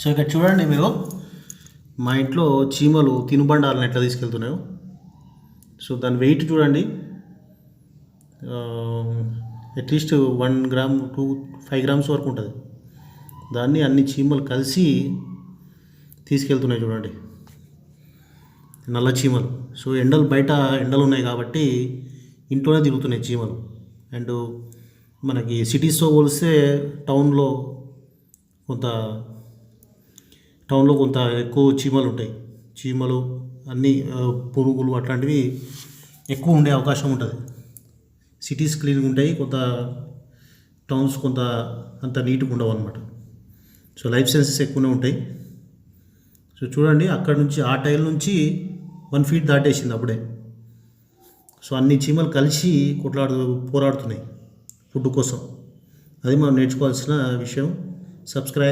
So ఇక్కడ చూడండి మీరు మా ఇంట్లో చీమలు తినుబండాలను ఎట్లా తీసుకెళ్తున్నాయో. సో దాని వెయిట్ చూడండి. At least one gram two five grams వరకు ఉంటుంది. దాన్ని అన్ని చీమలు కలిసి తీసుకెళ్తున్నాయి చూడండి. నల్ల చీమలు. సో ఎండలు బయట ఎండలు ఉన్నాయి కాబట్టి ఇంట్లోనే తిరుగుతున్నాయి చీమలు. అండ్ మనకి సిటీస్తో పోలిస్తే టౌన్లో కొంత టౌన్లో కొంత ఎక్కువ చీమలు ఉంటాయి. చీమలు అన్నీ పురుగులు అట్లాంటివి ఎక్కువ ఉండే అవకాశం ఉంటుంది. సిటీస్ క్లీన్గా ఉంటాయి కొంత టౌన్స్ కొంత అంత నీట్గా ఉండవు అనమాట సో లైఫ్ సెన్సెస్ ఎక్కువనే ఉంటాయి. సో చూడండి అక్కడ నుంచి ఆ టైల్ నుంచి వన్ ఫీట్ దాటేసింది అప్పుడే. సో అన్ని చీమలు కలిసి కొట్లాడు పోరాడుతున్నాయి ఫుడ్ కోసం. అది మనం నేర్చుకోవాల్సిన విషయం. సబ్స్క్రైబ్